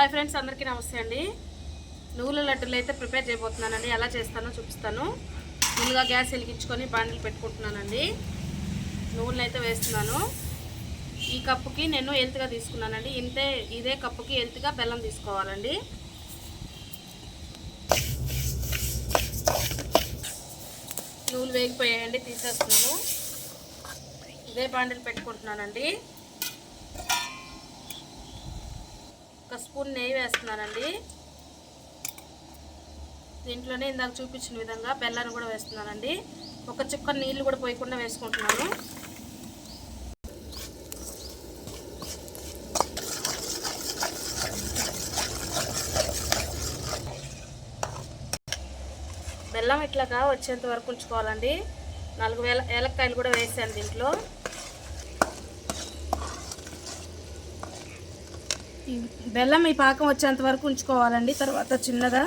Hi friends అందరికీ నమస్తే అండి. నువ్వుల లడ్డూలు అయితే ప్రిపేర్ చేయబోతున్నానండి. ఎలా చేస్తానో చూపిస్తాను. ముందుగా గ్యాస్ వెలిగించుకొని బాండిల్ పెట్టుకుంటున్నానండి. నువ్వులను అయితే వేస్తున్నాను. ఈ కప్పుకి నేను ఎల్త్గా తీసుకున్నానండి. ఇంతే ఇదే కప్పుకి ఎల్త్గా బెల్లం తీసుకోవాలండి. నువ్వులు వేగిపోయాయండి తీసేస్తున్నాను. ఇదే బాండిల్ పెట్టుకుంటున్నానండి ఒక స్పూన్ నెయ్యి వేస్తున్నానండి. దీంట్లోనే ఇందాక చూపించిన విధంగా బెల్లాన్ని కూడా వేస్తున్నానండి. ఒక చుక్క నీళ్ళు కూడా పోయకుండా వేసుకుంటున్నాను. బెల్లం ఇట్లాగా వచ్చేంత వరకు ఉంచుకోవాలండి. నాలుగు వేల ఏలక్కాయలు కూడా వేసాను దీంట్లో. బెల్లం ఈ పాకం వచ్చేంత వరకు ఉంచుకోవాలండి తర్వాత చిన్నగా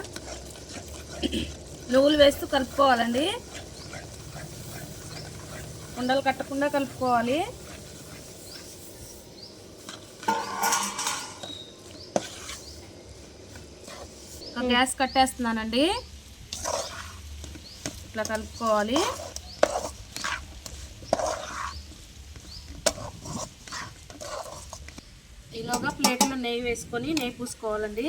నువ్వులు వేస్తూ కలుపుకోవాలండి. ఉండలు కట్టకుండా కలుపుకోవాలి. గ్యాస్ కట్టేస్తున్నానండి. ఇట్లా కలుపుకోవాలి. ఈలోగా ప్లేట్లో నెయ్యి వేసుకొని నెయ్యి పూసుకోవాలండి.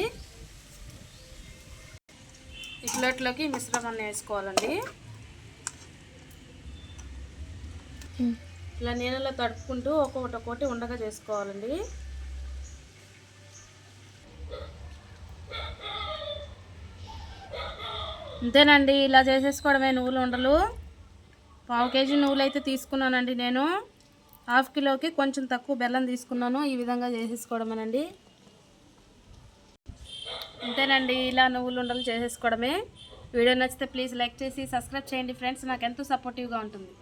ఈ ప్లేట్లోకి మిశ్రమాన్ని వేసుకోవాలండి. ఇలా నీళ్ళలో తడుపుకుంటూ ఒక్కొక్కటి ఒక్కొక్కటి ఉండగా చేసుకోవాలండి. అంతేనండి ఇలా చేసేసుకోవడమే నువ్వులు ఉండలు. పావు కేజీ నువ్వులు అయితే తీసుకున్నానండి నేను. హాఫ్ కిలోకి కొంచెం తక్కువ బెల్లం తీసుకున్నాను. ఈ విధంగా చేసేసుకోవడమేనండి. అంతేనండి ఇలా నువ్వులు ఉండలు చేసేసుకోవడమే. వీడియో నచ్చితే ప్లీజ్ లైక్ చేసి సబ్స్క్రైబ్ చేయండి ఫ్రెండ్స్. నాకు ఎంతో సపోర్టివ్గా ఉంటుంది.